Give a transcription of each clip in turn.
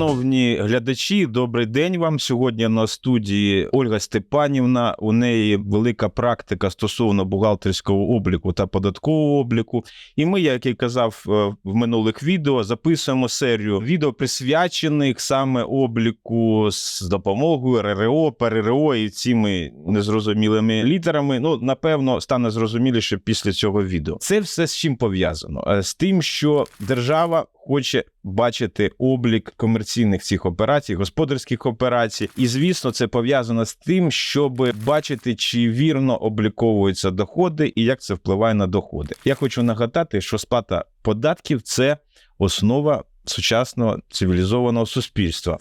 Шановні глядачі, добрий день вам. Сьогодні на студії Ольга Степанівна. У неї велика практика стосовно бухгалтерського обліку та податкового обліку. І ми, як і казав е, в минулих відео, записуємо серію відео присвячених саме обліку з допомогою РРО, ПРРО і цими незрозумілими літерами. Ну, напевно, стане зрозуміліше після цього відео. Це все з чим пов'язано? Е, З тим, що держава хоче бачити облік комерційних цих операцій, господарських операцій, і звісно, це пов'язано з тим, щоб бачити, чи вірно обліковуються доходи і як це впливає на доходи. Я хочу нагадати, що сплата податків це основа сучасного цивілізованого суспільства.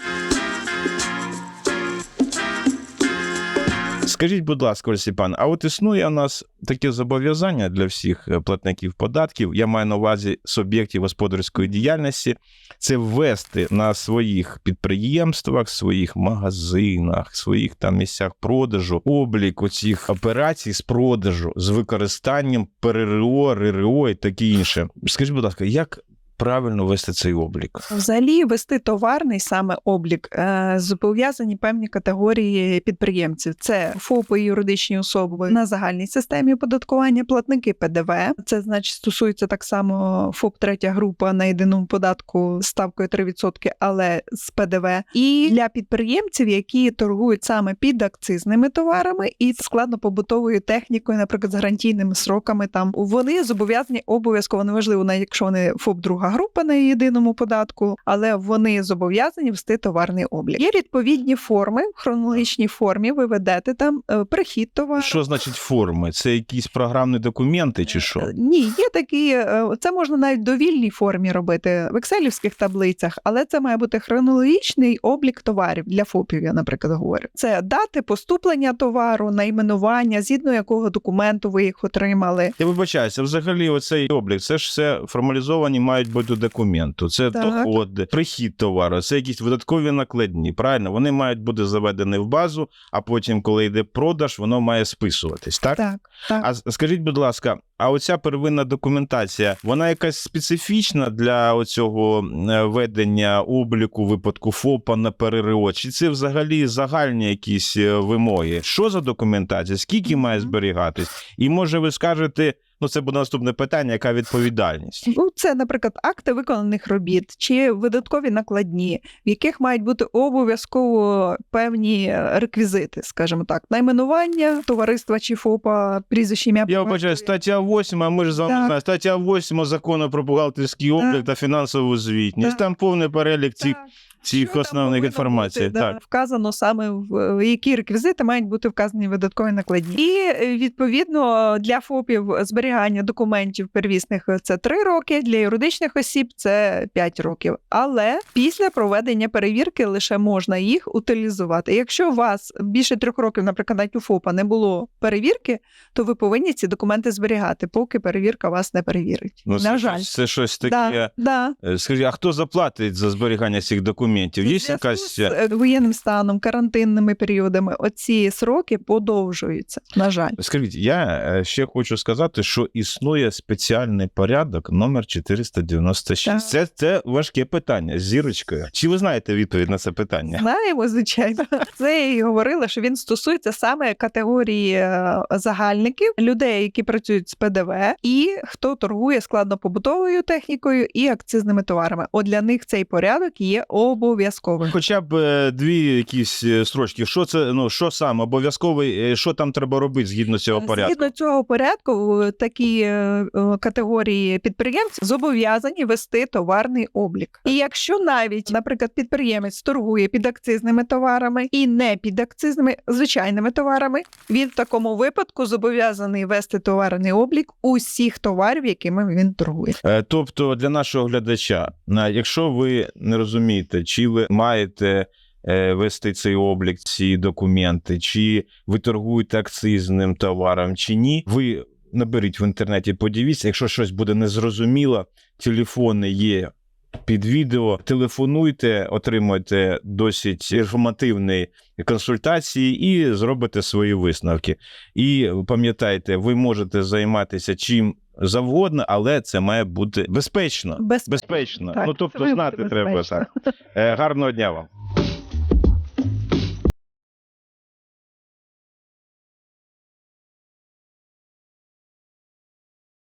Скажіть, будь ласка, Олексій а от існує у нас таке зобов'язання для всіх е, платників податків. Я маю на увазі суб'єктів господарської діяльності. Це ввести на своїх підприємствах, своїх магазинах, своїх там місцях продажу облік цих операцій з продажу з використанням ПРРО, РРО і таке інше. Скажіть, будь ласка, як правильно вести цей облік? Взагалі вести товарний саме облік е, зобов'язані певні категорії підприємців. Це ФОПи юридичні особи на загальній системі оподаткування, платники ПДВ. Це значить стосується так само ФОП третя група на єдиному податку ставкою 3%, але з ПДВ. І для підприємців, які торгують саме під акцизними товарами і складнопобутовою технікою, наприклад, з гарантійними сроками, там вони зобов'язані обов'язково неважливо, навіть якщо вони ФОП друга група на єдиному податку, але вони зобов'язані вести товарний облік. Є відповідні форми в хронологічній формі. Ви ведете там е, прихід товару. Що значить форми? Це якісь програмні документи чи що? Е, Ні, є такі, е, це можна навіть в довільній формі робити в екселівських таблицях, але це має бути хронологічний облік товарів для ФОПів, я, наприклад, говорю. Це дати поступлення товару, найменування, згідно якого документу ви їх отримали. Я вибачаюся, взагалі, оцей облік, це ж все формалізовані мають бути документи. Це Так. доходи, прихід товару, це якісь видаткові накладні. Правильно, вони мають бути заведені в базу, а потім, коли йде продаж, воно має списуватись. Так, Так, так. а скажіть, будь ласка, а оця первинна документація, вона якась специфічна для оцього е, ведення обліку випадку ФОПа на ПРРО? Чи це взагалі загальні якісь е, вимоги? Що за документація? Скільки має зберігатись? І може ви скажете, ну це буде наступне питання, яка відповідальність? Ну, це, наприклад, акти виконаних робіт чи видаткові накладні, в яких мають бути обов'язково певні реквізити, скажімо так, найменування товариства чи ФОПа, прізвище ім'я. Я вибачаю, стаття 8, ми ж з вами знаємо, стаття 8 закону про бухгалтерський облік та фінансову звітність. Так. Там повний перелік цих. Цих Що основних інформацій. бути, да. Вказано саме в які реквізити мають бути вказані видаткові накладні. І е, відповідно для ФОПів зберігання документів первісних це 3 роки, для юридичних осіб це 5 років. Але після проведення перевірки лише можна їх утилізувати. Якщо у вас більше трьох років, наприклад, навіть у ФОПа не було перевірки, то ви повинні ці документи зберігати, поки перевірка вас не перевірить. Ну, це, На жаль. це щось таке. Да, да. Е, Скажіть, а хто заплатить за зберігання цих документів? Є У якась. з е, воєнним станом, карантинними періодами. Оці сроки подовжуються. На жаль, Скажіть, я е, ще хочу сказати, що існує спеціальний порядок номер 496. Так. Це, це важке питання з зірочкою. Чи ви знаєте відповідь на це питання? знаємо, звичайно. Це я і говорила, що він стосується саме категорії е, загальників, людей, які працюють з ПДВ, і хто торгує складнопобутовою технікою і акцизними товарами. От для них цей порядок є обов'язковим. Хоча б е, дві якісь е, строчки. Що це ну що саме обов'язковий? е, Що там треба робити згідно цього порядку? Згідно цього порядку, такі категорії підприємців зобов'язані вести товарний облік. І якщо навіть, наприклад, підприємець торгує під акцизними товарами і не під акцизними звичайними товарами, він в такому випадку зобов'язаний вести товарний облік усіх товарів, якими він торгує. Тобто для нашого глядача, якщо ви не розумієте, чи ви маєте е, вести цей облік, ці документи, чи ви торгуєте акцизним товаром, чи ні, ви наберіть в інтернеті, подивіться, якщо щось буде незрозуміло, телефони є. Під відео телефонуйте, отримуйте досить інформативні консультації і зробите свої висновки. І пам'ятайте, ви можете займатися чим завгодно, але це має бути безпечно. Безпечно. Безпечно. Так, ну тобто знати безпечно. треба так. Е, гарного дня вам.